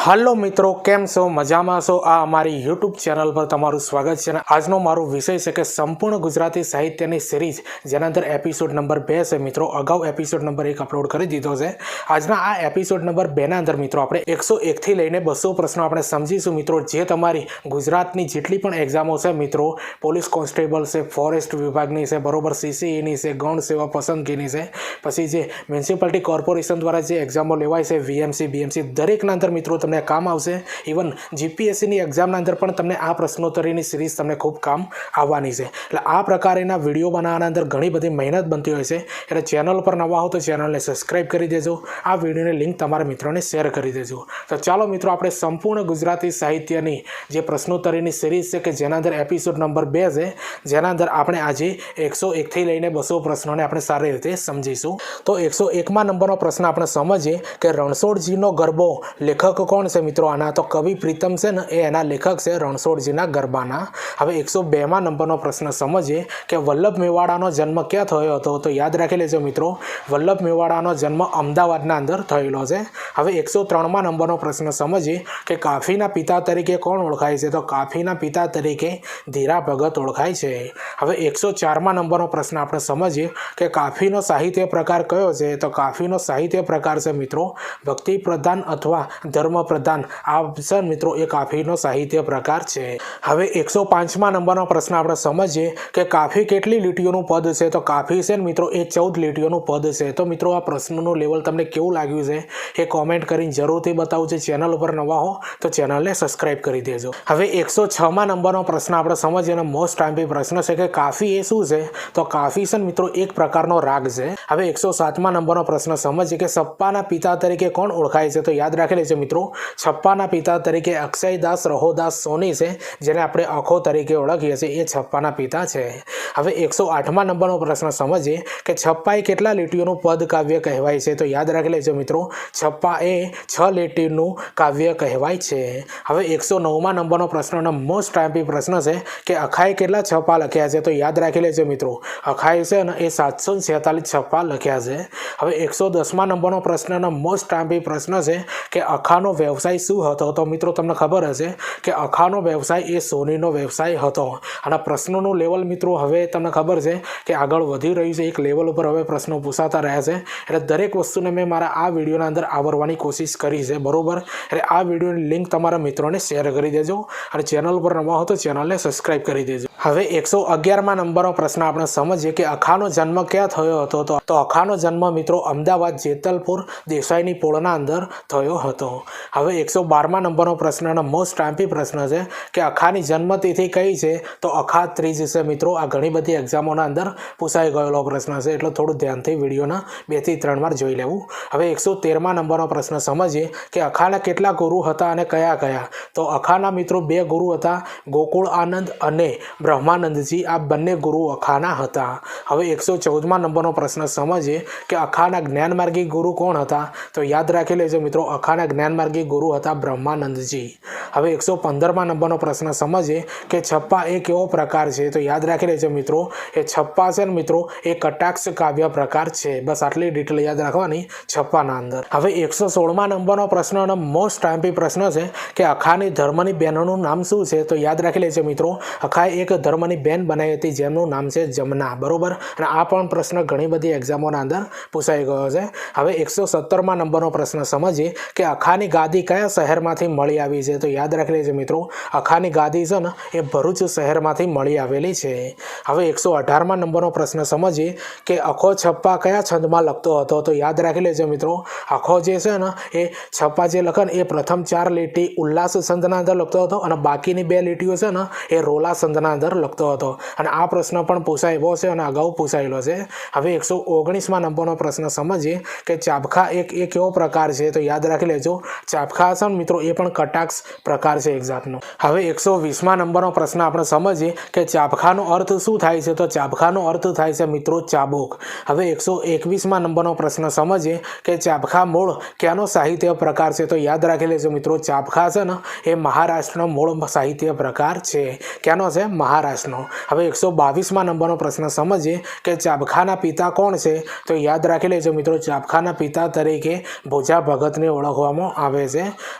હાલો મિત્રો, કેમ છો? મજામાં છો? આ અમારી યુટ્યુબ ચેનલ પર તમારું સ્વાગત છે અને આજનો મારો વિષય છે કે સંપૂર્ણ ગુજરાતી સાહિત્યની સિરીઝ જેના અંદર એપિસોડ નંબર બે છે મિત્રો. અગાઉ એપિસોડ નંબર એક અપલોડ કરી દીધો છે. આજના આ એપિસોડ નંબર બેના અંદર મિત્રો, આપણે એકસો એકથી લઈને બસો પ્રશ્નો આપણે સમજીશું મિત્રો, જે તમારી ગુજરાતની જેટલી પણ એક્ઝામો છે મિત્રો, પોલીસ કોન્સ્ટેબલ છે ફોરેસ્ટ વિભાગની છે, બરોબર સીસીઈની છે, ગૌણ સેવા પસંદગીની છે, પછી જે મ્યુનિસિપાલિટી કોર્પોરેશન દ્વારા જે એક્ઝામો લેવાય છે વીએમસી બીએમસી દરેકના અંદર મિત્રો તમને કામ આવશે. ઇવન જીપીએસસીની એક્ઝામના અંદર પણ તમને આ પ્રશ્નોત્તરીની સિરીઝ તમને ખૂબ કામ આવવાની છે. એટલે આ પ્રકારના વીડિયો બનાવવાના અંદર ઘણી બધી મહેનત બનતી હોય છે. એટલે ચેનલ પર નવા હો તો ચેનલને સબસ્ક્રાઈબ કરી દેજો. આ વિડીયોની લિંક તમારા મિત્રોને શેર કરી દેજો. તો ચાલો મિત્રો, આપણે સંપૂર્ણ ગુજરાતી સાહિત્યની જે પ્રશ્નોત્તરીની સિરીઝ છે કે જેના અંદર એપિસોડ નંબર બે છે, જેના અંદર આપણે આજે એકસો એકથી લઈને બસો પ્રશ્નોને આપણે સારી રીતે સમજીશું. તો એકસો એકમાં નંબરનો પ્રશ્ન આપણે સમજીએ કે રણછોડજીનો ગરબો લેખક કોણ છે મિત્રો? આના તો કવિ પ્રીતમ છે ને, એ એના લેખક છે રણછોડજીના ગરબાના. હવે એકસો બેમાં નંબરનો પ્રશ્ન સમજીએ કે વલ્લભ મેવાડાનો જન્મ ક્યાં થયો હતો? તો યાદ રાખી લેજો મિત્રો, વલ્લભ મેવાડાનો જન્મ અમદાવાદના અંદર થયેલો છે. હવે એકસો ત્રણમાં નંબરનો પ્રશ્ન સમજીએ કે કાફીના પિતા તરીકે કોણ ઓળખાય છે? તો કાફીના પિતા તરીકે ધીરા ભગત ઓળખાય છે. હવે એકસો ચારમાં નંબરનો પ્રશ્ન આપણે સમજીએ કે કાફીનો સાહિત્ય પ્રકાર કયો છે? તો કાફીનો સાહિત્ય પ્રકાર છે મિત્રો ભક્તિ પ્રધાન અથવા ધર્મ પ્રધાન આ મિત્રો, એ કાફીનો સાહિત્ય પ્રકાર છે. હવે એકસો પાંચમા નંબરનો પ્રશ્ન આપણે સમજીએ કે કાફી કેટલી લીટીઓનું પદ છે? તો કાફી છે ને મિત્રો, એ ચૌદ લીટીઓનું પદ છે. તો મિત્રો, આ પ્રશ્નનું લેવલ તમને કેવું લાગ્યું છે? એ કોમેન્ટ કરીને જરૂરથી બતાવજો. ચેનલ ઉપર નવા હો, તો ચેનલને સબસ્ક્રાઇબ કરી દેજો. હવે એકસો છમાં નંબરનો પ્રશ્ન આપણે સમજીએ અને મોસ્ટ ટાઈમ્પી પ્રશ્ન છે કે કાફી એ શું છે? તો કાફી છે મિત્રો, એક પ્રકારનો રાગ છે. હવે એકસો સાતમા નંબરનો પ્રશ્ન સમજીએ કે સપ્પાના પિતા તરીકે કોણ ઓળખાય છે? તો યાદ રાખી લેજો મિત્રો છપ્પાના પિતા તરીકે અક્ષયદાસ રહોદાસ સોની છે, જેને આપણે અખો તરીકે ઓળખીએ છીએ. એ છપ્પાના પિતા છે. હવે એકસો આઠમા નંબરનો પ્રશ્ન સમજીએ કે છપ્પાએ કેટલા લીટીઓનું પદ કાવ્ય કહેવાય છે? તો યાદ રાખી લેજો મિત્રો, છપ્પા એ છ લીટીનું કાવ્ય કહેવાય છે. હવે એકસો નવમા નંબરનો પ્રશ્ન અને મોસ્ટ ટાઈમ્પી પ્રશ્ન છે કે અખાએ કેટલા છપ્પા લખ્યા છે? તો યાદ રાખી લેજો મિત્રો, અખાએ છે ને એ સાતસો છેતાલીસ છપ્પા લખ્યા છે. હવે એકસો દસમા નંબરનો પ્રશ્ન અને મોસ્ટ ટાઈમ્પી પ્રશ્ન છે કે અખાનો વ્યવસાય શું હતો તો મિત્રો તમને ખબર હશે કે અખાનો વ્યવસાય એ સોનીનો વ્યવસાય હતો. અને પ્રશ્નોનું લેવલ મિત્રો હવે તમને ખબર છે કે આગળ વધી રહ્યું છે. એક લેવલ ઉપર હવે પ્રશ્નો પૂછાતા રહ્યા છે. એટલે દરેક વસ્તુને મેં મારા આ વિડીયોના અંદર આવરવાની કોશિશ કરી છે. બરોબર? એટલે આ વિડીયોની લિંક તમારા મિત્રોને શેર કરી દેજો. અને ચેનલ પર નવા હો તો ચેનલને સબસ્ક્રાઇબ કરી દેજો. હવે એકસો અગિયારમાં નંબરનો પ્રશ્ન આપણે સમજીએ કે અખાનો જન્મ ક્યાં થયો હતો? તો અખાનો જન્મ મિત્રો અમદાવાદ જેતલપુર દેસાઈની પોળના અંદર થયો હતો. હવે એકસો બારમા નંબરનો પ્રશ્ન અને મોસ્ટ ટાઈમ્પી પ્રશ્ન છે કે અખાની જન્મતિથિ કઈ છે? તો અખા ત્રીજ છે મિત્રો. આ ઘણી બધી એક્ઝામોના અંદર પૂછાઈ ગયેલો પ્રશ્ન છે. એટલે થોડું ધ્યાનથી વિડીયોના બેથી ત્રણ વાર જોઈ લેવું. હવે એકસો તેરમા નંબરનો પ્રશ્ન સમજીએ કે અખાના કેટલા ગુરુ હતા અને કયા કયા? તો અખાના મિત્રો બે ગુરુ હતા, ગોકુળ આનંદ અને બ્રહ્માનંદજી. આ બંને ગુરુ અખાના હતા. હવે એકસો ચૌદમા નંબરનો પ્રશ્ન સમજીએ કે અખાના જ્ઞાનમાર્ગી ગુરુ કોણ હતા? તો યાદ રાખી લેજો મિત્રો, અખાના જ્ઞાનમાર્ગી ગુરુ હતા, બ્રહ્માનંદજી. હવે એકસો પંદરમાં નંબરનો પ્રશ્ન સમજીએ કે છપ્પા એ કેવો પ્રકાર છે? તો યાદ રાખી લેજો મિત્રો, એ છપ્પા છે ને મિત્રો, એ કટાક્ષ કાવ્ય પ્રકાર છે. બસ આટલી ડિટેલ યાદ રાખવાની છપ્પાના અંદર. હવે એકસો સોળમાં નંબરનો પ્રશ્ન અને મોસ્ટ ટાઈમ્પી પ્રશ્ન છે કે અખાની ધર્મની બહેનોનું નામ શું છે? તો યાદ રાખી લેજો મિત્રો, અખાએ એક ધર્મની બેન બનાવી હતી, જેમનું નામ છે જમના. બરોબર? અને આ પણ પ્રશ્ન ઘણી બધી એક્ઝામોના અંદર પૂછાઈ ગયો છે. હવે એકસો સત્તરમાં નંબરનો પ્રશ્ન સમજીએ કે અખાની ગાદી કયા શહેરમાંથી મળી આવી છે તો યાદ રાખી લેજો મિત્રો, અખાની ગાદી છે ને, એ ભરૂચ શહેરમાંથી મળી આવેલી છે. હવે એકસો અઢારમાં નંબરનો પ્રશ્ન સમજીએ કે અખો છપ્પા કયા છંદમાં લખતો હતો? તો યાદ રાખી લેજો મિત્રો આખો જે છે ને, એ છપ્પા જે લખન એ પ્રથમ ચાર લીટી ઉલ્લાસ છંદના અંદર લખતો હતો અને બાકીની બે લીટીઓ છે ને, એ રોલા છંદના અંદર લખતો હતો. અને આ પ્રશ્ન પણ પૂછાયેલો છે અને અગાઉ પૂછાયેલો છે. હવે એકસો ઓગણીસમાં નંબરનો પ્રશ્ન સમજીએ કે ચાબખા એક, એ કેવો પ્રકાર છે? તો યાદ રાખી લેજો, ચાબખા ને મિત્રો, એ પણ કટાક્ષ પ્રકાર છે એક હવે એકસો વીસમાં નંબરનો પ્રશ્ન આપણે સમજીએ કે ચાબખાનો અર્થ શું થાય છે? તો ચાબખાનો અર્થ થાય છે મિત્રો, ચાબુક. હવે એકસો એકવીસમાં નંબરનો પ્રશ્ન સમજીએ કે ચાબખા મૂળ ક્યાંનો સાહિત્ય પ્રકાર છે? તો યાદ રાખી લેજો મિત્રો, ચાબખા છે ને, એ મહારાષ્ટ્રનો મૂળ સાહિત્ય પ્રકાર છે. ક્યાંનો છે? મહારાષ્ટ્રનો. હવે એકસો બાવીસમાં નંબરનો પ્રશ્ન સમજીએ કે ચાબખાના પિતા કોણ છે? તો યાદ રાખી લેજો મિત્રો, ચાબખાના પિતા તરીકે ભોજા ભગતને ઓળખવામાં આવે છે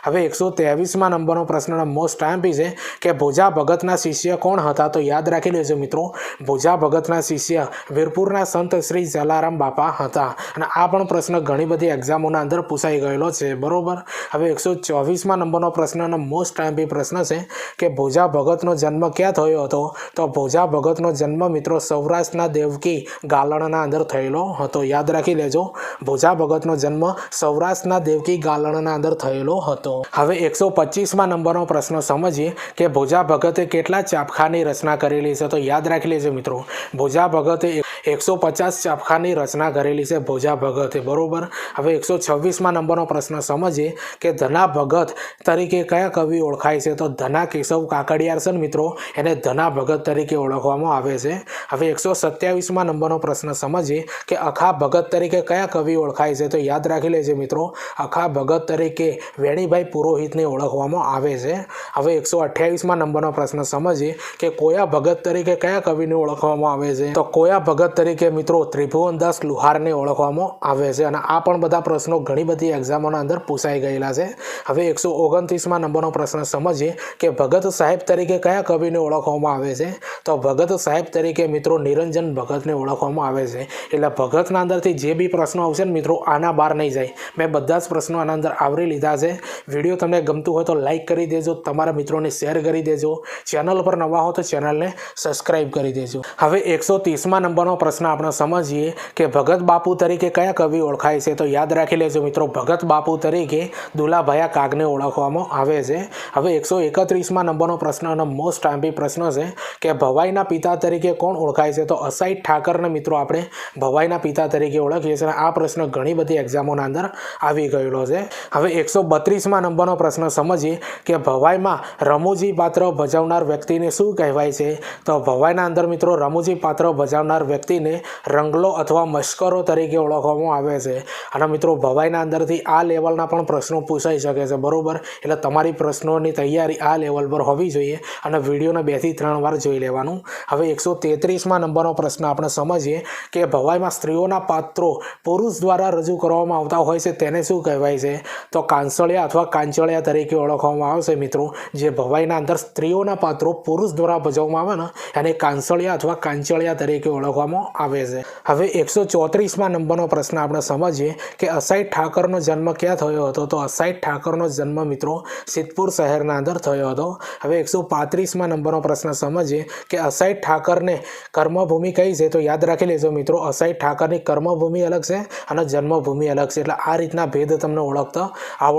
હવે એકસો ત્રેવીસમાં નંબરનો પ્રશ્ન મોસ્ટ આમ્પી છે કે ભોજા ભગતના શિષ્ય કોણ હતા તો યાદ રાખી લેજો મિત્રો. ભોજા ભગતના શિષ્ય વીરપુરના સંત શ્રી જલારામ બાપા હતા. અને આ પણ પ્રશ્ન ઘણી બધી એક્ઝામોના અંદર પૂછાઈ ગયેલો છે. બરોબર? હવે એકસો ચોવીસમાં નંબરનો પ્રશ્ન અને મોસ્ટ ટાઈમ પ્રશ્ન છે કે ભોજા ભગતનો જન્મ ક્યાં થયો હતો? તો ભોજા ભગતનો જન્મ મિત્રો સૌરાષ્ટ્રના દેવકી ગાલણના અંદર થયેલો હતો. યાદ રાખી લેજો. ભોજા ભગતનો જન્મ સૌરાષ્ટ્રના દેવકી ગાલણના અંદર થયેલો હતો. હવે એકસો પચીસમાં નંબરનો પ્રશ્ન સમજીએ કે ભોજા ભગતે કેટલા ચાપખાની રચના કરેલી છે તો યાદ રાખી લેજો મિત્રો. ભોજા ભગતે એકસો પચાસ ચાપખાની રચના કરેલી છે ભોજા ભગતે, બરોબર? હવે એકસો છવ્વીસમાં નંબરનો પ્રશ્ન સમજીએ કે ધના ભગત તરીકે કયા કવિ ઓળખાય છે તો ધના કેશવ કાકડિયાર છે મિત્રો, એને ધના ભગત તરીકે ઓળખવામાં આવે છે. હવે એકસો સત્યાવીસમાં નંબરનો પ્રશ્ન સમજીએ કે અખા ભગત તરીકે કયા કવિ ઓળખાય છે તો યાદ રાખી લેજો મિત્રો. અખા ભગત તરીકે વેણીભાઈ પુરોહિતને ઓળખવામાં આવે છે. હવે એકસો અઠ્યાવીસમાં નંબરનો પ્રશ્ન સમજીએ કે કોયા ભગત તરીકે કયા કવિને ઓળખવામાં આવે છે? તો કોયા ભગત તરીકે મિત્રો ત્રિભુવનદાસ લુહારને ઓળખવામાં આવે છે? અને આ પણ બધા પ્રશ્નો ઘણી બધી એક્ઝામોના અંદર પૂછાઈ ગયેલા છે. હવે એકસો ઓગણત્રીસમાં નંબરનો પ્રશ્ન સમજીએ કે ભગત સાહેબ તરીકે કયા કવિને ઓળખવામાં આવે છે? તો ભગત સાહેબ તરીકે મિત્રો નિરંજન ભગતને ઓળખવામાં આવે છે. એટલે ભગતના અંદરથી જે બી પ્રશ્નો આવશે ને મિત્રો આના બહાર નહીં જાય. મેં બધા જ પ્રશ્નો આના અંદર આવરી લીધા છે. વીડિયો તમને ગમતું હોય તો લાઈક કરી દેજો, તમારા મિત્રોને શેર કરી દેજો. ચેનલ પર નવા હો તો ચેનલને સબસ્ક્રાઈબ કરી દેજો. હવે એકસો ત્રીસમાં નંબરનો પ્રશ્ન આપણે સમજીએ કે ભગત બાપુ તરીકે કયા કવિ ઓળખાય છે? તો યાદ રાખી લેજો મિત્રો, ભગત બાપુ તરીકે દુલાભાયા કાગને ઓળખવામાં આવે છે. હવે એકસો એકત્રીસમાં નંબરનો પ્રશ્ન અને મોસ્ટ આંબી પ્રશ્ન છે કે ભવાઈના પિતા તરીકે કોણ ઓળખાય છે? તો અસાઈ ઠાકરને મિત્રો આપણે ભવાઈના પિતા તરીકે ઓળખીએ છીએ આ પ્રશ્ન ઘણી બધી એક્ઝામોના અંદર આવી ગયેલો છે. હવે એકસો બત્રીસમાં નંબરનો પ્રશ્ન સમજીએ કે ભવાઈમાં રમૂજી પાત્ર ભજવનાર વ્યક્તિને શું કહેવાય છે? તો ભવાઈના અંદર મિત્રો રમૂજી પાત્ર ભજવનાર વ્યક્તિને રંગલો અથવા મશ્કરો તરીકે ઓળખવામાં આવે છે. અને મિત્રો ભવાઈના અંદરથી આ લેવલના પણ પ્રશ્નો પૂછાઈ શકે છે, બરોબર? એટલે તમારી પ્રશ્નોની તૈયારી આ લેવલ પર હોવી જોઈએ અને વિડીયોને બેથી ત્રણ વાર જોઈ લેવાનું. હવે એકસો તેત્રીસમાં નંબરનો પ્રશ્ન આપણે સમજીએ કે ભવાઈમાં સ્ત્રીઓના પાત્રો પુરુષ દ્વારા રજૂ કરવામાં આવતા હોય છે, તેને શું કહેવાય છે? તો કાંસળિયા અથવા કાંચળિયા તરીકે ઓળખવામાં આવશે મિત્રો. જે ભવાઈના અંદર સ્ત્રીઓના પાત્રો પુરુષ દ્વારા ભજવવામાં આવે ને, એને કાંસળિયા અથવા કાંચળિયા તરીકે ઓળખવામાં આવે છે. હવે એકસો ચોત્રીસમાં નંબરનો પ્રશ્ન આપણે સમજીએ કે અસાઈ ઠાકરનો જન્મ ક્યાં થયો હતો? તો અસાઈ ઠાકરનો જન્મ મિત્રો સિદ્ધપુર શહેરના અંદર થયો હતો. હવે એકસો પાંત્રીસમાં નંબરનો પ્રશ્ન સમજીએ કે અસાઈ ઠાકરને કર્મભૂમિ કઈ છે? તો યાદ રાખી લેજો મિત્રો, અસાઈ ઠાકરની કર્મભૂમિ અલગ છે અને જન્મભૂમિ અલગ છે. એટલે આ રીતના ભેદ તમને ઓળખતા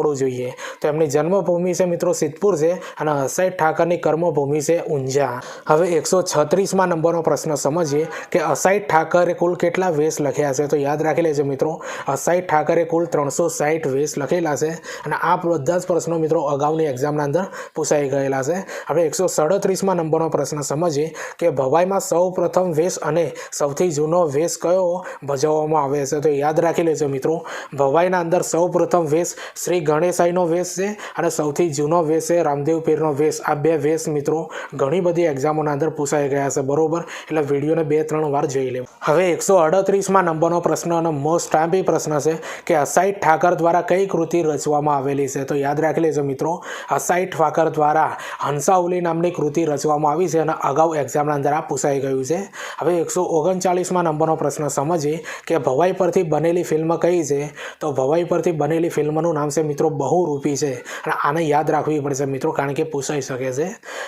આવડવું જોઈએ. તો એમની જન્મભૂમિ છે મિત્રો સિદ્ધપુર છે અને અસાઈ ઠાકરની કર્મભૂમિ છે ઊંઝા. હવે એકસો છત્રીસમાં નંબરનો પ્રશ્ન સમજીએ કે અસાઈ ઠાકરે કુલ કેટલા વેશ લખ્યા છે? તો યાદ રાખી લેજો મિત્રો અસાઈ ઠાકરે કુલ ત્રણસો સાઠ વેશ લખેલા છે અને આ બધા જ પ્રશ્નો મિત્રો અગાઉની એક્ઝામના અંદર પૂછાઈ ગયેલા છે. હવે એકસો સડત્રીસમાં નંબરનો પ્રશ્ન સમજીએ કે ભવાઈમાં સૌ પ્રથમ વેશ અને સૌથી જૂનો વેશ કયો ભજવવામાં આવે છે? તો યાદ રાખી લેજો મિત્રો, ભવાઈના અંદર સૌ પ્રથમ વેશ શ્રી ગણેશાઈનો વેશ છે અને સૌથી જૂનો વેશ છે, રામદેવ પીરનો વેશ. આ બે વેશ મિત્રો ઘણી બધી એક્ઝામોના અંદર પૂછાઈ ગયા છે, બરોબર? એટલે વિડીયોને બે ત્રણ વાર જોઈ લેવું. હવે એકસો અડત્રીસમાં નંબરનો પ્રશ્ન અને મોસ્ટ ટાઈમ્પી પ્રશ્ન છે કે અસાઈ ઠાકર દ્વારા કઈ કૃતિ રચવામાં આવેલી છે? તો યાદ રાખી લેજો મિત્રો અસાઈ ઠાકર દ્વારા હંસાઉલી નામની કૃતિ રચવામાં આવી છે અને અગાઉ એક્ઝામના અંદર આ પૂછાઈ ગયું છે. હવે એકસો ઓગણચાલીસમાં નંબરનો પ્રશ્ન સમજીએ કે ભવાઈ પરથી બનેલી ફિલ્મ કઈ છે? તો ભવાઈ પરથી બનેલી ફિલ્મનું નામ છે મિત્રો બહુરૂપી છે. અને આને યાદ રાખવી પડશે મિત્રો, કારણ કે પૂછાઈ શકે છે.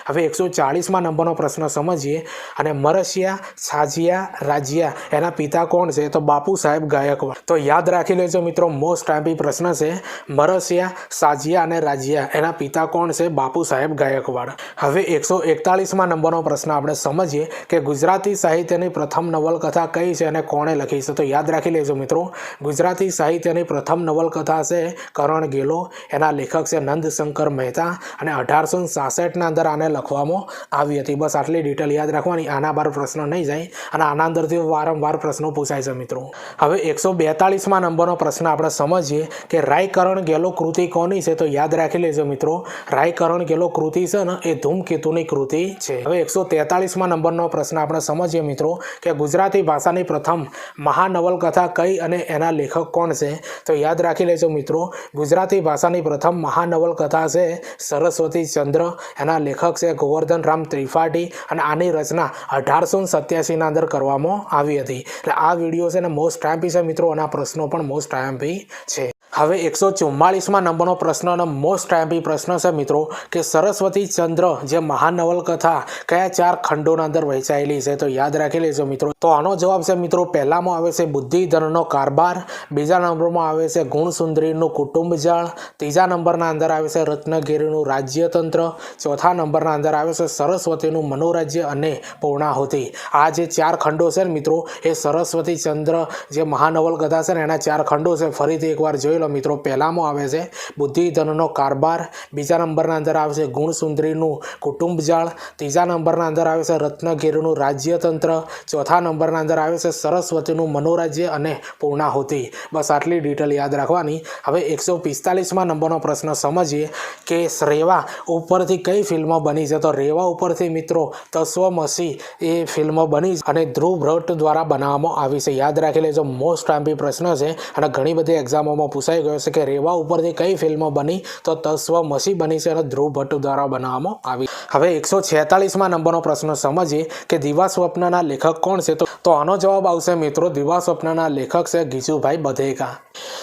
હવે એકસો ચાળીસમાં નંબરનો પ્રશ્ન સમજીએ. અને મરસિયા, સાજિયા, રાજિયા, એના પિતા કોણ છે? તો બાપુ સાહેબ ગાયકવાડ. તો યાદ રાખી લેજો મિત્રો મોસ્ટ ટાઈમ્પી પ્રશ્ન છે. મરસિયા, સાજિયા અને રાજિયા, એના પિતા કોણ છે? બાપુ સાહેબ ગાયકવાડ. હવે એકસો એકતાળીસમાં નંબરનો પ્રશ્ન આપણે સમજીએ કે ગુજરાતી સાહિત્યની પ્રથમ નવલકથા કઈ છે અને કોણે લખી છે? તો યાદ રાખી લેજો મિત્રો, ગુજરાતી સાહિત્યની પ્રથમ નવલકથા છે, કરણ ગેલો એના લેખક છે નંદશંકર મહેતા અને અઢારસો સાસઠના અંદર આને લખવામાં આવી હતી. બસ આટલી ડિટેલ યાદ રાખવાની, આના બાર પ્રશ્ન નહીં જાય અને આના અંદરથી વારંવાર પ્રશ્નો પૂછાય છે મિત્રો. હવે એકસો બેતાલીસમાં નંબરનો પ્રશ્ન આપણે સમજીએ કે રાયકરણ ગેલો કૃતિ કોની છે તો યાદ રાખી લેજો મિત્રો. રાયકરણ ગેલો કૃતિ છે ને, એ ધૂમકેતુની કૃતિ છે. હવે એકસો તેતાળીસમાં નંબરનો પ્રશ્ન આપણે સમજીએ મિત્રો કે ગુજરાતી ભાષાની પ્રથમ મહાનવલકથા કઈ અને એના લેખક કોણ છે? તો યાદ રાખી લેજો મિત્રો, ગુજરાતી ભાષાની પ્રથમ મહાનવલકથા છે સરસ્વતી ચંદ્ર. એના લેખક છે ગોવર્ધન રામ ત્રિપાઠી અને આની રચના અઢારસો સત્યાસીના અંદર કરવામાં આવી હતી. એટલે આ વીડિયો છે ને મોસ્ટ ટાઈમ છે મિત્રો, અને આ પ્રશ્નો પણ મોસ્ટ ટાઈમ છે. હવે એકસો ચુમ્માળીસમાં નંબરનો પ્રશ્ન અને મોસ્ટ ટાઈમ્પી પ્રશ્ન છે મિત્રો, કે સરસ્વતી ચંદ્ર જે મહાનવલકથા કયા ચાર ખંડોના અંદર વહેંચાયેલી છે તો યાદ રાખી લેજો મિત્રો. તો આનો જવાબ છે મિત્રો, પહેલામાં આવે છે બુદ્ધિધનનો કારબાર બીજા નંબરમાં આવે છે ગુણસુંદરીનું કુટુંબ જાળ ત્રીજા નંબરના અંદર આવે છે રત્નગીરીનું રાજ્યતંત્ર, ચોથા નંબરના અંદર આવે છે સરસ્વતીનું મનોરાજ્ય અને પૂર્ણાહુતિ. આ જે ચાર ખંડો છે ને મિત્રો, એ સરસ્વતી ચંદ્ર જે મહાનવલકથા છે ને એના ચાર ખંડો છે. ફરીથી એકવાર જોઈ લો મિત્રો, પહેલામાં આવે છે બુદ્ધિધનનો કારબાર બીજા નંબરના અંદર આવે છે ગુણસુંદરીનું કુટુંબ જાળ ત્રીજા નંબરના અંદર આવે છે રત્નગીરનું રાજ્યતંત્ર, ચોથા નંબરના અંદર આવે છે સરસ્વતીનું મનોરાજ્ય અને પૂર્ણાહુતિ. બસ આટલી ડિટેલ યાદ રાખવાની. હવે એકસો પિસ્તાલીસમાં નંબરનો પ્રશ્ન સમજીએ કે રેવા ઉપરથી કઈ ફિલ્મ બની છે? તો રેવા ઉપરથી મિત્રો, તસ્વમસી એ ફિલ્મ બની અને ધ્રુવ ભટ્ટ દ્વારા બનાવવામાં આવી છે. યાદ રાખી લેજો, મોસ્ટ આંબી પ્રશ્ન છે અને ઘણી બધી એક્ઝામોમાં પૂછાઈ ગયો છે કે રેવા ઉપરથી કઈ ફિલ્મો બની તો તસ્વમસી બની છે અને ધ્રુવ ભટ્ટ દ્વારા બનાવવામાં આવી. હવે એકસો છેતાલીસમાં નંબરનો પ્રશ્ન સમજીએ કે દિવા સ્વપ્નના લેખક કોણ છે? તો આનો જવાબ આવશે મિત્રો દિવા સ્વપ્નના લેખક છે ગીજુભાઈ બધેકા.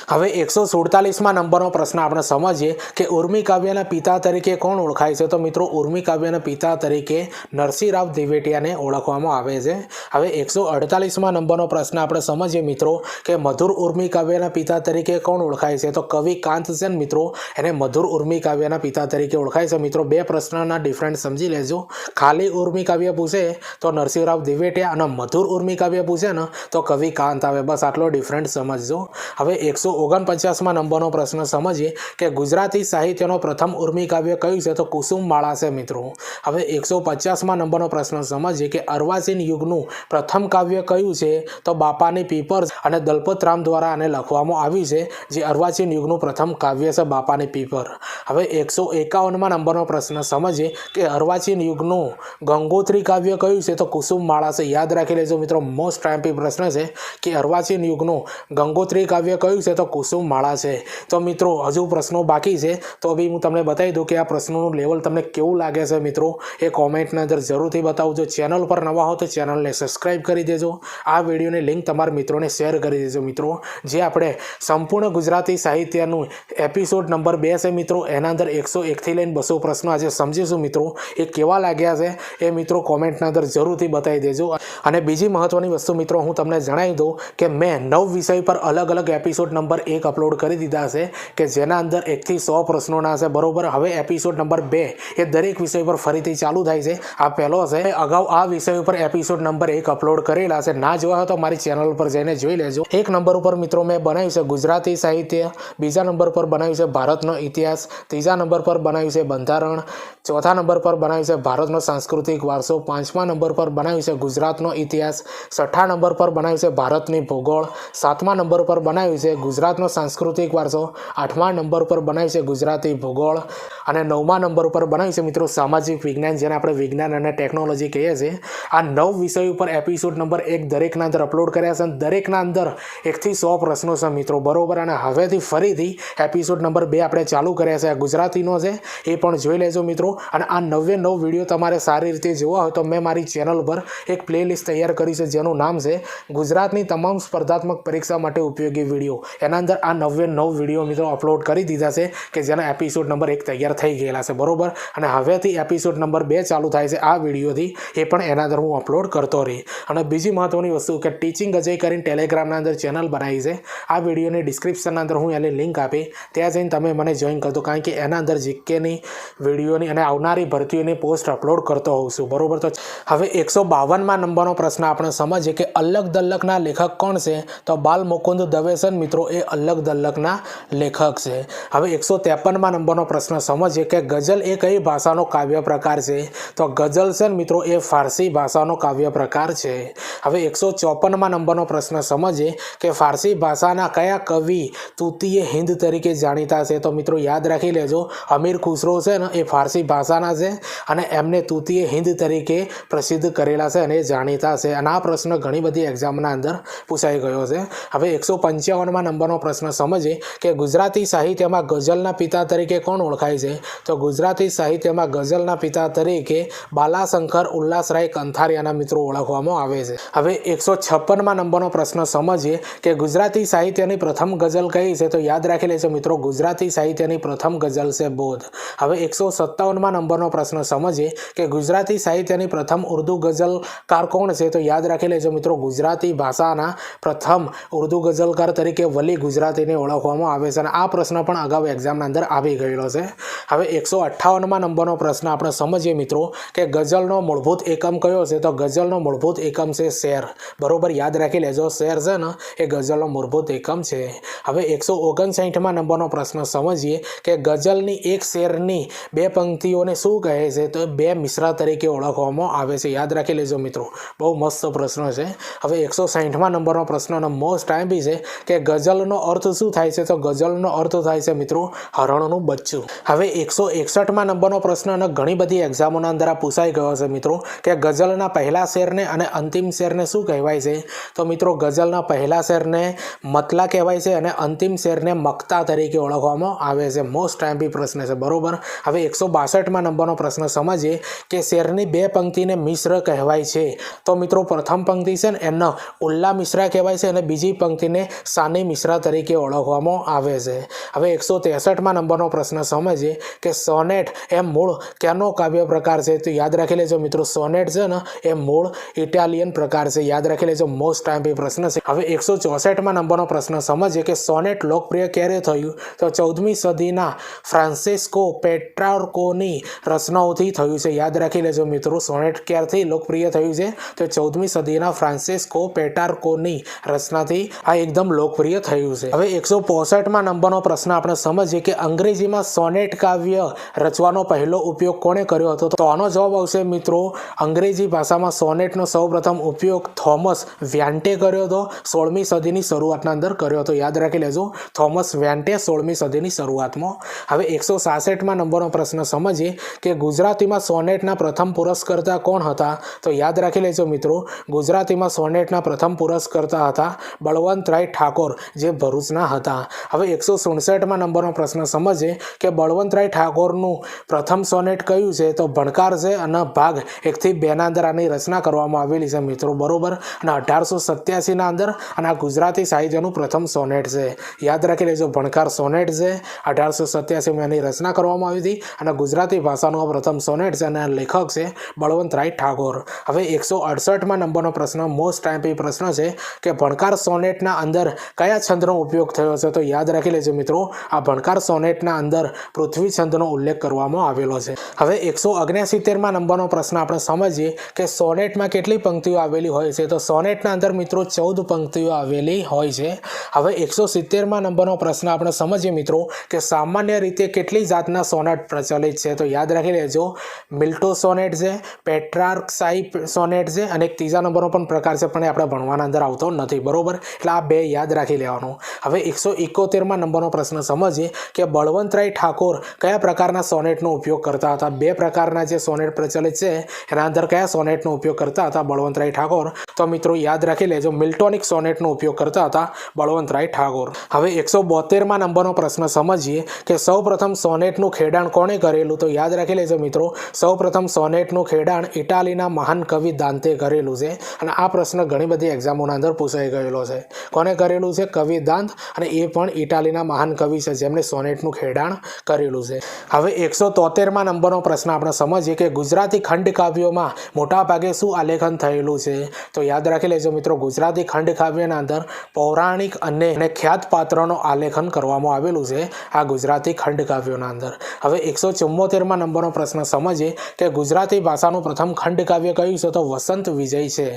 હવે એકસો સુડતાલીસમાં નંબરનો પ્રશ્ન આપણે સમજીએ કે ઉર્મી કાવ્યના પિતા તરીકે કોણ ઓળખાય છે? તો મિત્રો ઉર્મી કાવ્યના પિતા તરીકે નરસિંહરાવ દિવેટિયાને ઓળખવામાં આવે છે. હવે એકસો અડતાલીસમાં નંબરનો પ્રશ્ન આપણે સમજીએ મિત્રો કે મધુર ઉર્મી કાવ્યના પિતા તરીકે કોણ ઓળખાય છે. તો કવિ કાંતસેન મિત્રો, એને મધુર ઉર્મી કાવ્યના પિતા તરીકે ઓળખાય છે. મિત્રો, બે પ્રશ્નના ડિફરન્ટ સમજી લેજો. ખાલી ઉર્મી કાવ્ય પૂછે તો નરસિંહરાવ દિવેટિયા અને મધુર ઉર્મી કાવ્ય પૂછે ને તો કવિ કાંત આવે. બસ આટલો ડિફરન્ટ સમજજો. હવે એકસો ઓગણપચાસમાં નંબરનો પ્રશ્ન સમજીએ કે ગુજરાતી સાહિત્યનો પ્રથમ ઉર્મી કાવ્ય કયું છે? તો કુસુમ માળા છે મિત્રો. હવે એકસો પચાસમાં નંબરનો પ્રશ્ન સમજીએ કે અર્વાચીન યુગનું પ્રથમ કાવ્ય કયું છે? તો બાપાની પીપર્સ અને દલપતરામ દ્વારા આને લખવામાં આવ્યું છે, જે અર્વાચીન યુગનું પ્રથમ કાવ્ય છે બાપાની પીપર હવે એકસો એકાવનમાં નંબરનો પ્રશ્ન સમજીએ કે અર્વાચીન યુગનું ગંગોત્રી કાવ્ય કયું છે તો કુસુમ માળા છે. યાદ રાખી લેજો મિત્રો મોસ્ટ ટાઈમ્પી પ્રશ્ન છે કે અર્વાચીન યુગનું ગંગોત્રી કાવ્ય કયું છે તો કુસુમ માળા છે. તો મિત્રો, હજુ પ્રશ્નો બાકી છે તો બી હું તમને બતાવી દઉં કે આ પ્રશ્નોનું લેવલ તમને કેવું લાગે છે મિત્રો? એ કોમેન્ટની અંદર જરૂરથી બતાવજો. ચેનલ પર નવા હો તો ચેનલને સબસ્ક્રાઈબ કરી દેજો. આ વિડીયોની લિંક તમારા મિત્રોને શેર કરી દેજો મિત્રો. જે આપણે સંપૂર્ણ ગુજરાતી સાહિત્યનું એપિસોડ નંબર બે છે મિત્રો. એના અંદર એકસો એકથી લઈને બસો પ્રશ્નો આજે સમજીશું મિત્રો. એ કેવા લાગ્યા છે એ મિત્રો કોમેન્ટના અંદર જરૂરથી બતાવી દેજો. અને બીજી મહત્ત્વની વસ્તુ મિત્રો હું તમને જણાવી દઉં કે મેં નવ વિષય પર અલગ અલગ એપિસોડ નંબર એક અપલોડ કરી દીધા છે કે જેના અંદર એકથી સો પ્રશ્નોના છે, બરોબર? હવે એપિસોડ નંબર બે એ દરેક વિષય પર ફરીથી ચાલુ થાય છે. આ પહેલો છે. અગાઉ આ વિષય ઉપર એપિસોડ નંબર એક અપલોડ કરેલા છે. ના જોવા હોય તો મારી ચેનલ પર જઈને જોઈ લેજો. એક નંબર ઉપર મિત્રો મેં બનાવ્યું છે ગુજરાતી સાહિત્ય બીજા નંબર પર બનાવ્યું છે ભારતનો ઇતિહાસ, ત્રીજા નંબર પર બનાવ્યું છે બંધારણ, ચોથા નંબર પર બનાવ્યું છે ભારતનો સાંસ્કૃતિક વારસો, પાંચમા નંબર પર બનાવ્યું છે ગુજરાતનો ઇતિહાસ, છઠ્ઠા નંબર પર બનાવ્યું છે ભારતની ભૂગોળ, સાતમા નંબર પર બનાવ્યું છે ગુજરાતનો સાંસ્કૃતિક વારસો, આઠમા નંબર પર બનાવ્યું છે ગુજરાતી ભૂગોળ અને નવમા નંબર પર બનાવ્યું છે મિત્રો સામાજિક વિજ્ઞાન, જેને આપણે વિજ્ઞાન અને ટેકનોલોજી કહીએ છીએ. આ નવ વિષય ઉપર એપિસોડ નંબર એક દરેકના અંદર અપલોડ કર્યા છે અને દરેકના અંદર એકથી સો પ્રશ્નો છે મિત્રો, બરોબર? અને હવેથી ફરીથી એપિસોડ નંબર બે આપણે ચાલુ કર્યા છે. ગુજરાતીનો છે. એ પણ જોઈ લેજો મિત્રો. અને આ નવે નવ વીડિયો તમારે સારી રીતે જોવા હોય તો મેં મારી ચેનલ ઉપર એક પ્લેલિસ્ટ તૈયાર કરી છે, જેનું નામ છે ગુજરાતની તમામ સ્પર્ધાત્મક પરીક્ષા માટે ઉપયોગી વીડિયો એના અંદર આ નવે નવ વીડિયો મિત્રો અપલોડ કરી દીધા છે કે જેના એપિસોડ નંબર એક તૈયાર થઈ ગયેલા છે. બરોબર? અને હવેથી એપિસોડ નંબર બે ચાલુ થાય છે આ વિડીયોથી એ પણ એના અંદર હું અપલોડ કરતો રહી અને બીજી મહત્ત્વની વસ્તુ કે ટીચિંગ અજય કરીને ટેલિગ્રામના અંદર ચેનલ બનાવી છે. આ વિડીયોની ડિસ્ક્રિપ્શનના અંદર હું એની લિંક આપી, ત્યાં જઈને તમે મને જોઈન કરતો કારણ કે એના અંદર જીકેની વિડીયોની અને આવનારી ભરતીઓની પોસ્ટ અપલોડ કરતો હોઉં છું. બરાબર તો હવે એકસો બાવનમાં નંબરનો પ્રશ્ન આપણે સમજીએ કે અલગ દલ્લકના લેખક કોણ છે? તો બાલ મુકુંદ દવેસન મિત્રો, એ અલગ દલ્લકના લેખક છે. હવે એકસો ત્રેપનમાં નંબરનો પ્રશ્ન સમજીએ કે ગઝલ એ કઈ ભાષાનો કાવ્ય પ્રકાર છે? તો ગઝલ છે મિત્રો, એ ફારસી ભાષાનો કાવ્ય પ્રકાર છે. હવે એકસો ચોપનમાં નંબરનો પ્રશ્ન સમજીએ કે ફારસી ભાષાના કયા કવિ તૃતીય હિન્દ તરીકે જાણીતા છે. તો મિત્રો યાદ રાખી લેજો, અમીર ખુસરો છે ને, એ ફારસી ભાષાના છે અને એમને તૃતીય હિન્દ તરીકે પ્રસિદ્ધ કરેલા છે અને એ જાણીતા છે. અને આ પ્રશ્ન ઘણી બધી એક્ઝામના અંદર પૂછાઈ ગયો છે. હવે એકસો પંચાવનમાં નંબરનો પ્રશ્ન સમજીએ કે ગુજરાતી સાહિત્યમાં ગઝલના પિતા તરીકે કોણ ઓળખાય છે? તો ગુજરાતી સાહિત્યમાં ગઝલના પિતા તરીકે બાલાશંકર ઉલ્લાસરાય કંથારિયાના મિત્રો ઓળખવામાં આવે છે. હવે એકસો છપ્પનમાં નંબરનો પ્રશ્ન સમજીએ કે ગુજરાતી સાહિત્યની પ્રથમ ગઝલ કઈ છે તો યાદ રાખી લેજો મિત્રો. ગુજરાતી સાહિત્યની પ્રથમ ગઝલ છે બોધ. હવે એકસો સત્તાવનમાં નંબરનો પ્રશ્ન સમજીએ કે ગુજરાતી સાહિત્યની પ્રથમ ઉર્દુ ગઝલકાર કોણ છે? તો યાદ રાખી લેજો મિત્રો, ગુજરાતી ભાષાના પ્રથમ ઉર્દુ ગઝલકાર તરીકે વલી ગુજરાતીને ઓળખવામાં આવે છે અને આ પ્રશ્ન પણ અગાઉ એક્ઝામના અંદર આવી ગયેલો છે. હવે એકસો અઠ્ઠાવનમાં નંબરનો પ્રશ્ન આપણે સમજીએ મિત્રો કે ગઝલનો મૂળભૂત એકમ કયો છે? તો ગઝલનો મૂળભૂત એકમ છે શેર. બરોબર યાદ રાખી લેજો, શેર છે ને? એ ગઝલનો મૂળભૂત એકમ છે. હવે એકસો ઓગણસાઠમાં નંબરનો પ્રશ્ન સમજીએ કે ગઝલની એક શેરની બે પંક્તિઓને શું કહે છે તો બે મિશ્રા તરીકે ઓળખવામાં આવે છે. યાદ રાખી લેજો મિત્રો, બહુ મસ્ત પ્રશ્ન છે. હવે એકસો સાઠમાં નંબરનો પ્રશ્નનો મોસ્ટ ટાઈમ બી છે કે ગઝલનો અર્થ શું થાય છે? તો ગઝલનો અર્થ થાય છે મિત્રો, હરણનું બચ્ચું. હવે એકસો એકસઠમાં નંબરનો પ્રશ્ન અને ઘણી બધી એક્ઝામોના અંદર આ પૂછાઈ ગયો છે મિત્રો કે ગઝલના પહેલા શેરને અને અંતિમ શેરને શું કહેવાય છે? તો મિત્રો, ગઝલના પહેલા શેરને મતલા કહેવાય છે અને અંતિમ શેરને મક્તા તરીકે ઓળખવામાં આવે છે. મોસ્ટ ટાઈમ્પી પ્રશ્ન છે. બરાબર? હવે એકસો બાસઠમાં નંબરનો પ્રશ્ન સમજીએ કે શેરની બે પંક્તિને મિશ્ર કહેવાય છે. તો મિત્રો, પ્રથમ પંક્તિ છે ને, એમનો ઉલ્લા મિશ્રા કહેવાય છે અને બીજી પંક્તિને સાની મિશ્રા તરીકે ઓળખવામાં આવે છે. હવે એકસો ત્રેસઠમાં નંબરનો પ્રશ્ન સમજીએ કે સોનેટ એ મૂળ ક્યાંનો કાવ્ય પ્રકાર છે? તો યાદ રાખી લેજો મિત્રો, સોનેટ છે ને, એ મૂળ ઇટાલિયન પ્રકાર છે. યાદ રાખી લેજો મોસ્ટ ટાઈમ્પી પ્રશ્ન છે. હવે એકસો ચોસઠમાં નંબરનો પ્રશ્ન સમજીએ કે સોનેટ લોકપ્રિય ક્યારે થયું? તો ચૌદમી સદીના ફ્રાન્સિસ્કો પેટ્રાર્કોની રચનાઓથી થયું છે. યાદ રાખી લેજો મિત્રો, સોનેટ ક્યારથી લોકપ્રિય થયું છે? તો ચૌદમી સદીના ફ્રાન્સિસ્કો પેટાર્કોની રચનાથી આ એકદમ લોકપ્રિય થયું છે. હવે એકસો પોસઠમાં નંબરનો પ્રશ્ન આપણે સમજીએ કે અંગ્રેજીમાં સોનેટ કાવ્ય રચવાનો પહેલો ઉપયોગ કોણે કર્યો હતો? તો આનો જવાબ આવશે મિત્રો, અંગ્રેજી ભાષામાં સોનેટનો સૌપ્રથમ ઉપયોગ થોમસ વ્યાન્ટે કર્યો હતો. સોળમી સદીની શરૂઆતના અંદર કર્યો હતો. યાદ રાખી લેજો. થોમસ વેન્ટે સોળમી સદીની શરૂઆતમાં. હવે એકસો સાસઠમાં નંબરનો પ્રશ્ન સમજીએ કે ગુજરાતીમાં સોનેટના પ્રથમ પુરસ્કર્તા કોણ હતા? તો યાદ રાખી લેજો મિત્રો, ગુજરાતીમાં સોનેટના પ્રથમ પુરસ્કર્તા હતા બળવંતરાય ઠાકોર, જે ભરૂચના હતા. હવે એકસો સુડસઠમાં નંબરનો પ્રશ્ન સમજીએ કે બળવંતરાય ઠાકોરનું પ્રથમ સોનેટ કયું છે? તો ભણકાર છે અને ભાગ એકથી બેના અંદર રચના કરવામાં આવેલી છે મિત્રો, બરોબર? અને અઢારસો સત્યાસીના અંદર અને આ ગુજરાતી સાહિત્યનું પ્રથમ સોનેટ છે. યાદ રાખી લેજો ભણકાર સોનેટ છે, અઢારસો સત્યાસીમાં એની રચના કરવામાં આવી હતી અને ગુજરાતી ભાષાનો પ્રથમ સોનેટ છે અને લેખક છે બળવંતરાય ઠાકોર. હવે એકસો અડસઠમાં નંબરનો પ્રશ્ન મોસ્ટ ટાઈમ પ્રશ્ન છે કે ભણકાર સોનેટના અંદર કયા છંદનો ઉપયોગ થયો છે? તો યાદ રાખી લેજો મિત્રો, આ ભણકાર સોનેટના અંદર પૃથ્વી છંદનો ઉલ્લેખ કરવામાં આવેલો છે. હવે એકસો અગ્નેસિત્તેરમાં નંબરનો પ્રશ્ન આપણે સમજીએ કે સોનેટમાં કેટલી પંક્તિઓ આવેલી હોય છે? તો સોનેટના અંદર મિત્રો ચૌદ પંક્તિઓ આવેલી હોય છે. હવે એકસો સિત્તેરમાં નંબરનો પ્રશ્ન આપણે સમજીએ મિત્રો કે સામાન્ય રીતે કેટલી જાતના સોનેટ પ્રચલિત છે? તો યાદ રાખી લેજો, મિલ્ટો સોનેટ છે પેટ્રાર્કસાઈ સોનેટ છે અને એક ત્રીજા નંબરનો પણ પ્રકાર છે, પણ એ આપણે ભણવાના અંદર આવતો નથી, બરોબર? એટલે આ બે યાદ રાખી લેવાનું. હવે એકસો એકોતેરમાં નંબરનો પ્રશ્ન સમજીએ કે બળવંતરાય ઠાકોર કયા પ્રકારના સોનેટનો ઉપયોગ કરતા હતા? બે પ્રકારના જે સોનેટ પ્રચલિત છે, એના અંદર કયા સોનેટનો ઉપયોગ કરતા હતા બળવંતરાય ઠાકોર? તો મિત્રો યાદ રાખી લેજો મિલ્ટોનિક સોનેટનો ઉપયોગ કરતા હતા બળવંતરાય ઠાકોર. હવે એકસો બોતેરમાં નંબરનો પ્રશ્ન સમજીએ કે સૌપ્રથમ સોનેટનું ખેડાણ કોણે કરેલું? તો યાદ રાખી લેજો મિત્રો, સૌપ્રથમ સોનેટનું ખેડાણ ઇટાલીના મહાન કવિ દાંતે કરેલું છે અને આ પ્રશ્ન ઘણી બધી એક્ઝામોના અંદર પૂછાઈ ગયેલો છે. કોને કરેલું છે? કવિ દાંત અને એ પણ ઇટાલીના મહાન કવિ છે જેમણે સોનેટનું ખેડાણ કરેલું છે. હવે એકસો તોતેરમાં નંબરનો પ્રશ્ન આપણે સમજીએ કે ગુજરાતી ખંડ કાવ્યોમાં મોટાભાગે શું આલેખન થયેલું છે? તો તો યાદ રાખી લેજો મિત્રો, ગુજરાતી ખંડકાવ્યના અંદર પૌરાણિક અને ખ્યાત પાત્રનો આલેખન કરવામાં આવેલું છે આ ગુજરાતી ખંડકાવ્યોના અંદર. હવે એકસો ચુમ્મોતેરમાં નંબરનો પ્રશ્ન સમજીએ કે ગુજરાતી ભાષાનું પ્રથમ ખંડકાવ્ય કયું છે તો વસંત વિજય છે.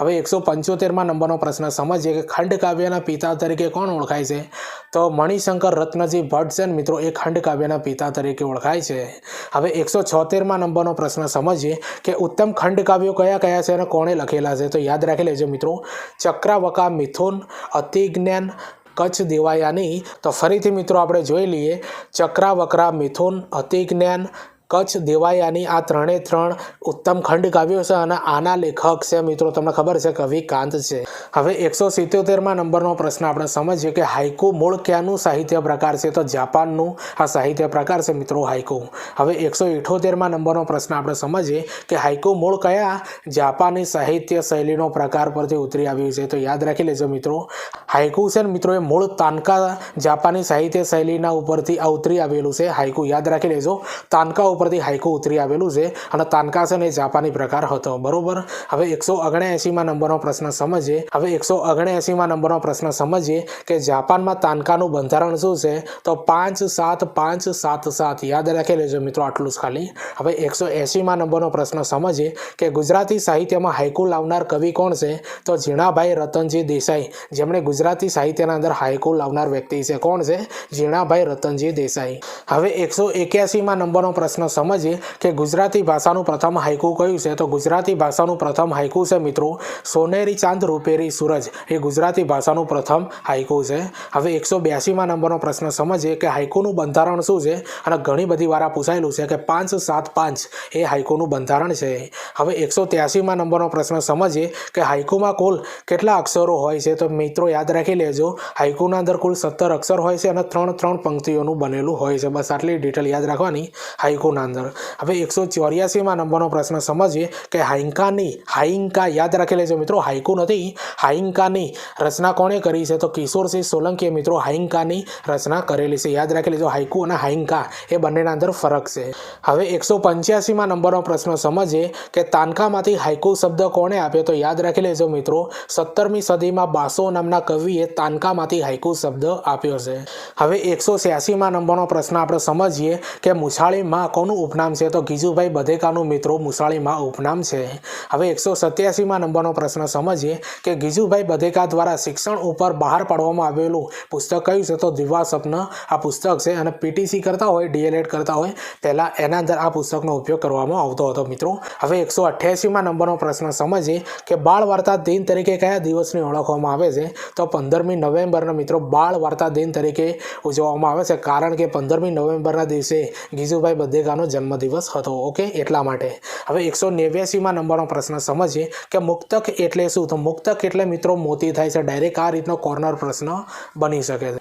હવે એકસો પંચોતેરમાં નંબરનો પ્રશ્ન સમજીએ કે ખંડકાવ્યના પિતા તરીકે કોણ ઓળખાય છે? તો મણિશંકર રત્નજી ભટ્ટ છે મિત્રો એ ખંડકાવ્યના પિતા તરીકે ઓળખાય છે. હવે એકસો છોતેરમાં નંબરનો પ્રશ્ન સમજીએ કે ઉત્તમ ખંડકાવ્યો કયા કયા છે અને કોણે લખેલા છે? તો યાદ રાખી લેજો મિત્રો. ચક્રાવકા મિથુન, અતિજ્ઞાન, કચ્છ દેવાયાની. તો ફરીથી મિત્રો આપણે જોઈ લઈએ. ચક્રાવકરા મિથુન, અતિજ્ઞાન કચ્છ દેવાયાની આ ત્રણે ત્રણ ઉત્તમ ખંડ કાવ્યો છે અને આના લેખક છે મિત્રો, તમને ખબર છે કવિ કાંત છે. હવે એકસો સિત્યોતેરમાં નંબરનો પ્રશ્ન આપણે સમજીએ કે હાઇકુ મૂળ ક્યાંનું સાહિત્ય પ્રકાર છે? તો જાપાનનું આ સાહિત્ય પ્રકાર છે મિત્રો હાઇકુ. હવે એકસો ઇઠોતેરમાં નંબરનો પ્રશ્ન આપણે સમજીએ કે હાઇકુ મૂળ કયા જાપાની સાહિત્ય શૈલીનો પ્રકાર પરથી ઉતરી આવ્યું છે? તો યાદ રાખી લેજો મિત્રો, હાઇકુ છે ને મિત્રો એ મૂળ તાનકા જાપાની સાહિત્ય શૈલીના ઉપરથી આ ઉતરી આવેલું છે. હાઇકુ યાદ રાખી લેજો. તાનકા ઉપરથી હાઇકુ ઉતરી આવેલું છે અને તાનકાસન એ જાપાની પ્રકાર હતો. બરોબર? હવે એકસો ઓગણએંસીમાં નંબરનો પ્રશ્ન સમજીએ. હવે એકસો ઓગણએંસીમાં નંબરનો પ્રશ્ન સમજીએ કે જાપાનમાં તાનકાનું બંધારણ શું છે? તો પાંચ સાત પાંચ સાત સાત. યાદ રાખી લેજો મિત્રો આટલું જ ખાલી. હવે એકસો એંસીમાં નંબરનો પ્રશ્ન સમજીએ કે ગુજરાતી સાહિત્યમાં હાઇકુ લાવનાર કવિ કોણ છે? તો ઝીણાભાઈ રતનજી દેસાઈ. જેમણે ગુજરાતી સાહિત્યના અંદર હાઈકુ લાવનાર વ્યક્તિ છે. કોણ છે? ઝીણાભાઈ રતનજી દેસાઈ. હવે એકસો એક્યાસીમાં નંબરનો પ્રશ્ન સમજીએ કે ગુજરાતી ભાષાનું પ્રથમ હાઇકુ કયું છે? તો ગુજરાતી ભાષાનું પ્રથમ હાઇકુ છે મિત્રો સોનેરી ચાંદ રૂપેરી સૂરજ. એ ગુજરાતી ભાષાનું પ્રથમ હાઇકુ છે. હવે એકસો બ્યાસીમાં નંબરનો પ્રશ્ન સમજીએ કે હાઇકુનું બંધારણ શું છે? અને ઘણી બધી વાર પૂછાયેલું છે કે પાંચ સાત પાંચ એ હાઇકુનું બંધારણ છે. હવે એકસો ત્યાસીમાં નંબરનો પ્રશ્ન સમજીએ કે હાઇકુમાં કુલ કેટલા અક્ષરો હોય છે? તો મિત્રો યાદ રાખી લેજો હાઇકુના અંદર કુલ સત્તર અક્ષર હોય છે અને ત્રણ ત્રણ પંક્તિઓનું બનેલું હોય છે. બસ આટલી ડિટેલ યાદ રાખવાની. હાઇકુના અંદર. હવે એકસો ચોર્યાસીમાં નંબરનો પ્રશ્ન સમજીએ કે હાઇંકાની હાઇંકા યાદ રાખી લેજો મિત્રો હાઇકુ નથી હાઇંકાની રચના કોણે કરી છે? તો કિશોરસિંહ સોલંકીએ મિત્રો હાઇંકાની રચના કરેલી છે. યાદ રાખી લેજો હાઇકુ અને હાઇંકા એ બંનેના અંદર ફરક છે. હવે એકસો પંચ્યાસીમાં નંબરનો પ્રશ્ન સમજીએ કે તાનકામાંથી હાઇકુ શબ્દ કોણે આપ્યો? તો યાદ રાખી લેજો મિત્રો, સત્તરમી સદીમાં બાસો નામના કવિએ તાનકામાંથી હાઇકુ શબ્દ આપ્યો છે. હવે એકસો છ્યાસીમાં નંબરનો પ્રશ્ન આપણે સમજીએ કે મુછાળીમાં કોનું ઉપનામ છે તો ગીજુભાઈ બધેકાનું મિત્રો મુસાળીમાં ઉપનામ છે. હવે એકસો સત્યાસીમાં નંબરનો પ્રશ્ન સમજીએ કે ગીજુભાઈ બધેકા દ્વારા શિક્ષણ ઉપર બહાર પાડવામાં આવેલું પુસ્તક કયું છે તો દિવા સ્વપ્ન આ પુસ્તક છે અને પીટીસી કરતા હોય ડીએલએડ કરતા હોય પહેલાં એના અંદર આ પુસ્તકનો ઉપયોગ કરવામાં આવતો હતો મિત્રો. હવે એકસો અઠ્યાસીમાં નંબરનો પ્રશ્ન સમજીએ કે બાળ વાર્તા દિન તરીકે કયા દિવસને ઓળખવામાં આવે છે? તો પંદરમી નવેમ્બરના મિત્રો બાળ વાર્તા દિન તરીકે ઉજવવામાં આવે છે. કારણ કે પંદરમી નવેમ્બરના દિવસે ગીજુભાઈ બધેકાનો જન્મદિવસ હતો, ઓકે? એટલા માટે. હવે એકસો નેવ્યાસીમાં નંબરનો પ્રશ્ન સમજીએ કે મુક્તક એટલે શું? તો મુક્તક એટલે મિત્રો મોતી થાય છે. ડાયરેક્ટ આ રીતનો કોર્નર પ્રશ્ન બની શકે છે.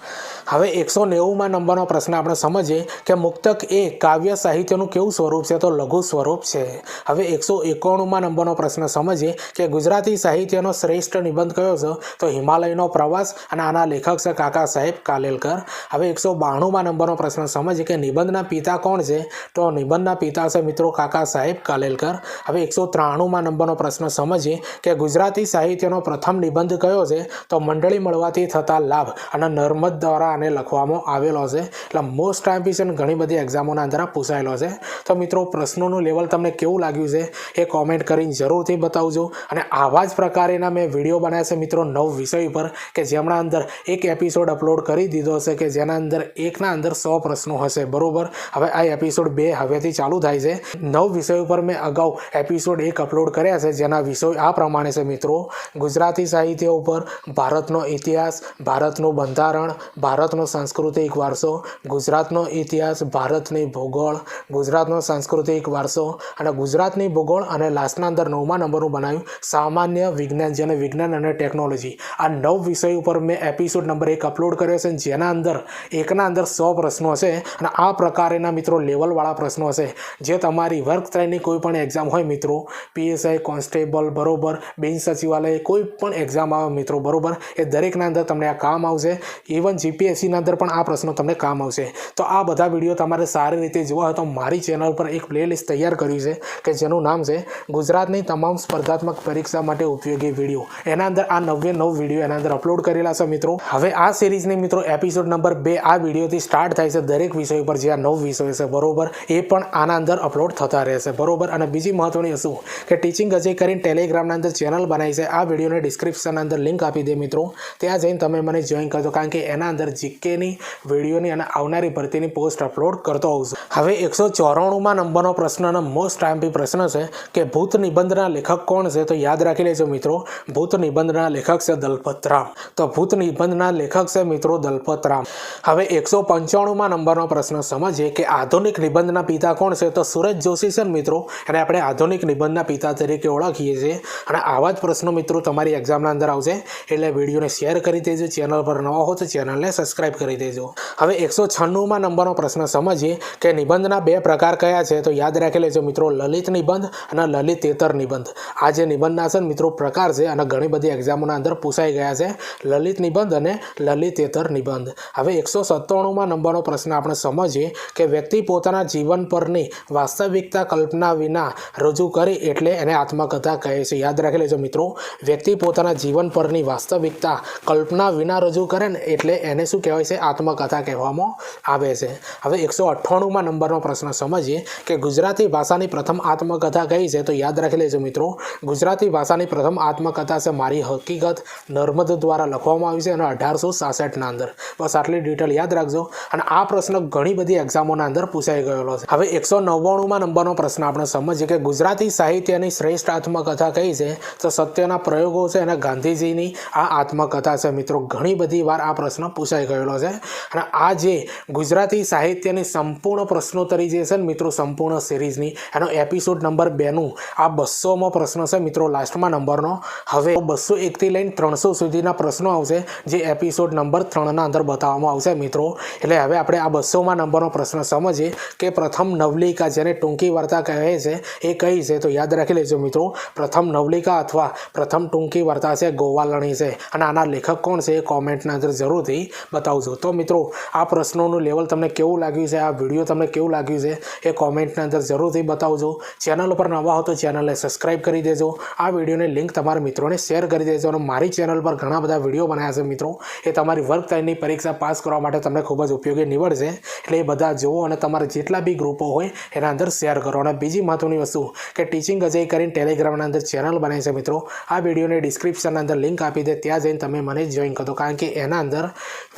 હવે એકસો નેવુંમાં નંબરનો પ્રશ્ન આપણે સમજીએ કે મુક્તક એ કાવ્ય સાહિત્યનું કેવું સ્વરૂપ છે? તો લઘુ સ્વરૂપ છે. હવે એકસો એકાણુંમાં નંબરનો પ્રશ્ન સમજીએ કે ગુજરાતી સાહિત્યનો શ્રેષ્ઠ નિબંધ કયો છે? તો હિમાલયનો પ્રવાસ અને આના લેખક છે કાકા સાહેબ કાલેલકર. હવે એકસો બાણુંમાં નંબરનો પ્રશ્ન સમજીએ કે નિબંધના પિતા કોણ છે? તો નિબંધના પિતા છે મિત્રો કાકા સાહેબ કાલેલકર. હવે એકસો ત્રાણુંમાં નંબરનો પ્રશ્ન સમજીએ કે ગુજરાતી સાહિત્યનો પ્રથમ નિબંધ કયો છે? તો મંડળી મળવાથી થતા લાભ અને નર્મદ દ્વારા આને લખવામાં આવેલો છે. એટલે મોસ્ટ ટાઈમ ઘણી બધી એક્ઝામોના અંદર પૂછાયેલો છે. તો મિત્રો પ્રશ્નોનું લેવલ તમને કેવું લાગ્યું છે? એ કોમેન્ટ કરીને જરૂરથી બતાવજો. અને આવા જ પ્રકારેના મેં વીડિયો બનાવ્યા છે મિત્રો નવ વિષય ઉપર કે જેમના અંદર એક એપિસોડ અપલોડ કરી દીધો હશે કે જેના અંદર એકના અંદર સો પ્રશ્નો હશે. બરોબર? હવે આ એપિસોડ બે હવેથી ચાલુ થાય છે. નવ વિષય ઉપર મેં અગાઉ એપિસોડ એક અપલોડ કર્યા છે. જેના વિષય આ પ્રમાણે છે મિત્રો. ગુજરાતી સાહિત્ય ઉપર ભારતનો ઇતિહાસ, ભારતનું બંધારણ, ભારતનો સાંસ્કૃતિક વારસો, ગુજરાતનો ઇતિહાસ, ભારતની ભૂગોળ, ગુજરાતનો સાંસ્કૃતિક વારસો અને ગુજરાતની ભૂગોળ અને લાસ્ટના અંદર નવમા નંબરનું બનાવ્યું સામાન્ય વિજ્ઞાન જેને વિજ્ઞાન અને ટેકનોલોજી. આ નવ વિષય ઉપર મેં એપિસોડ નંબર એક અપલોડ કર્યો છે. જેના અંદર એકના અંદર સો પ્રશ્નો છે અને આ પ્રકારેના મિત્રો લેવલવાળા પ્રશ્નો હશે. જે તમારી વર્ક ટ્રેનની કોઈ પણ એક્ઝામ હોય મિત્રો પીએસઆઈ કોન્સ્ટેબલ બરોબર બિન સચિવાલય, કોઈ પણ એક્ઝામ આવે મિત્રો, બરોબર? એ દરેકના અંદર તમને આ કામ આવશે. ઇવન જીપીએસસીના અંદર પણ આ પ્રશ્નો તમને કામ આવશે. તો આ બધા વીડિયો તમારે સારી રીતે જોવા હોય તો મારી ચેનલ પર એક પ્લેલિસ્ટ તૈયાર કર્યું છે, કે જેનું નામ છે ગુજરાતની તમામ સ્પર્ધાત્મક પરીક્ષા માટે ઉપયોગી વીડિયો એના અંદર આ નવે નવ વીડિયો એના અંદર અપલોડ કરેલા છે મિત્રો. હવે આ સિરીઝની મિત્રો એપિસોડ નંબર બે આ વિડીયોથી સ્ટાર્ટ થાય છે દરેક વિષય પર જે આ નવ વિષયો છે, બરોબર? એ પણ આના અંદર અપલોડ થતા રહેશે. બરોબર? અને બીજી મહત્વની વસ્તુ, કે ટીચિંગ અજય કરીને ટેલિગ્રામના અંદર ચેનલ બનાવી છે. આ વિડીયોને ડિસ્ક્રિપ્શનના અંદર લિંક આપી દે મિત્રો. ત્યાં જઈને તમે મને જોઈન કરજો, કારણ કે એના અંદર જીકેની વિડીયોની અને આવનારી ભરતીની પોસ્ટ અપલોડ કરતો હોઉં છું. હવે એકસો ચોરાણુંમાં નંબરનો પ્રશ્ન અને મોસ્ટ ટાઈમથી પ્રશ્ન છે, કે ભૂત નિબંધના લેખક કોણ છે? તો યાદ રાખી લેજો મિત્રો, ભૂત નિબંધના લેખક છે દલપતરામ તો ભૂત નિબંધના લેખક છે મિત્રો દલપતરામ હવે એકસો પંચાણુંમાં નંબરનો પ્રશ્ન, સમજીએ કે આધુનિક નિબંધના પિતા કોણ છે? તો સુરજ જોશી છે મિત્રો? એને આપણે આધુનિક નિબંધના પિતા તરીકે ઓળખીએ છીએ. અને આવા જ પ્રશ્નો મિત્રો તમારી એક્ઝામના અંદર આવશે. એટલે વિડીયોને શેર કરી દેજો. ચેનલ પર નવા હો તો ચેનલને સબસ્ક્રાઇબ કરી દેજો. હવે એકસો છન્નુંમાં નંબરનો પ્રશ્ન સમજીએ કે નિબંધના બે પ્રકાર કયા છે? તો યાદ રાખી લેજો મિત્રો, લલિત નિબંધ અને લલિતેતર નિબંધ. આ જે નિબંધના છે મિત્રો, પ્રકાર છે અને ઘણી બધી એક્ઝામોના અંદર પૂછાઈ ગયા છે. લલિત નિબંધ અને લલિતેતર નિબંધ. હવે એકસો સત્તાણુંમાં નંબરનો પ્રશ્ન આપણે સમજીએ કે વ્યક્તિ પોતાના જીવન પરની વાસ્તવિકતા કલ્પના વિના રજૂ કરી એટલે એને આત્મકથા કહે છે. યાદ રાખી લેજો મિત્રો, વ્યક્તિ પોતાના જીવન પરની વાસ્તવિકતા કલ્પના વિના રજૂ કરે ને એટલે એને શું કહેવાય છે? આત્મકથા કહેવામાં આવે છે. હવે એકસો અઠ્ઠાણુંમાં નંબરનો પ્રશ્ન સમજીએ કે ગુજરાતી ભાષાની પ્રથમ આત્મકથા કઈ છે? તો યાદ રાખી લેજો મિત્રો, ગુજરાતી ભાષાની પ્રથમ આત્મકથા છે મારી હકીકત નર્મદ દ્વારા લખવામાં આવી છે અને અઢારસો સાસઠના અંદર. બસ આટલી ડિટેલ યાદ રાખજો. અને આ પ્રશ્ન ઘણી બધી એક્ઝામોના અંદર પૂછાઈ ગયેલો છે. હવે એકસો નવ્વાણુંમાં નંબરનો પ્રશ્ન આપણે સમજીએ કે ગુજરાતી સાહિત્યની શ્રેષ્ઠ આત્મકથા કઈ છે? તો સત્યના પ્રયોગો છે અને ગાંધીજીની આ આત્મકથા છે. મિત્રો, ઘણી બધી વાર આ પ્રશ્ન પૂછાઈ ગયેલો છે. અને આ જે ગુજરાતી સાહિત્યની સંપૂર્ણ પ્રશ્નોત્તરી જે છે ને મિત્રો, સંપૂર્ણ સિરીઝની, એનો એપિસોડ નંબર બેનું આ બસોમાં પ્રશ્ન છે મિત્રો, લાસ્ટમાં નંબરનો. હવે બસો એકથી લઈને ત્રણસો સુધીના પ્રશ્નો આવશે, જે એપિસોડ નંબર ત્રણના અંદર બતાવવામાં આવશે મિત્રો. એટલે હવે આપણે આ બસોમાં નંબરનો પ્રશ્ન સમજીએ કે પ્રથમ નવલિકા જેને ટૂંકી વાર્તા કહે છે, એ કઈ છે? તો યાદ રાખી લેજો મિત્રો, પ્રથમ નવલિકા અથવા પ્રથમ ટૂંકી વાર્તા છે ગોવાલણી છે. અને આના લેખક કોણ છે એ કોમેન્ટના અંદર જરૂરથી બતાવજો. તો મિત્રો, આ પ્રશ્નોનું લેવલ તમને કેવું લાગ્યું છે? આ વીડિયો તમને કેવું લાગ્યું છે? એ કોમેન્ટના અંદર જરૂરથી બતાવજો. ચેનલ ઉપર નવા હો તો ચેનલને સબસ્ક્રાઇબ કરી દેજો. આ વિડીયોની લિંક તમારા મિત્રોને શેર કરી દેજો. અને મારી ચેનલ પર ઘણા બધા વીડિયો બનાવ્યા છે મિત્રો. એ તમારી વર્ક ટાઈમની પરીક્ષા પાસ કરવા માટે તમને ખૂબ જ ઉપયોગી નીવડશે. એટલે એ બધા જુઓ અને તમારે જેટલા બી ગ્રુપો હોય, એના અંદર શેર કરો. અને બીજી મહત્વની વસ્તુ કે ટીચિંગ અજય કરીને ટેલિગ્રામના અંદર ચેનલ બનાવી છે મિત્રો. આ વિડીયોને ડિસ્ક્રિપ્શનના અંદર લિંક આપી દે, ત્યાં જઈને તમે મને જોઈન કરો. કારણ કે એના અંદર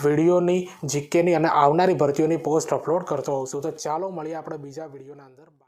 વિડીયોની, જીકેની અને આવનારી ભરતીઓની પોસ્ટ અપલોડ કરતો હોઉં છું. તો ચાલો મળીએ આપણે બીજા વિડીયોના અંદર.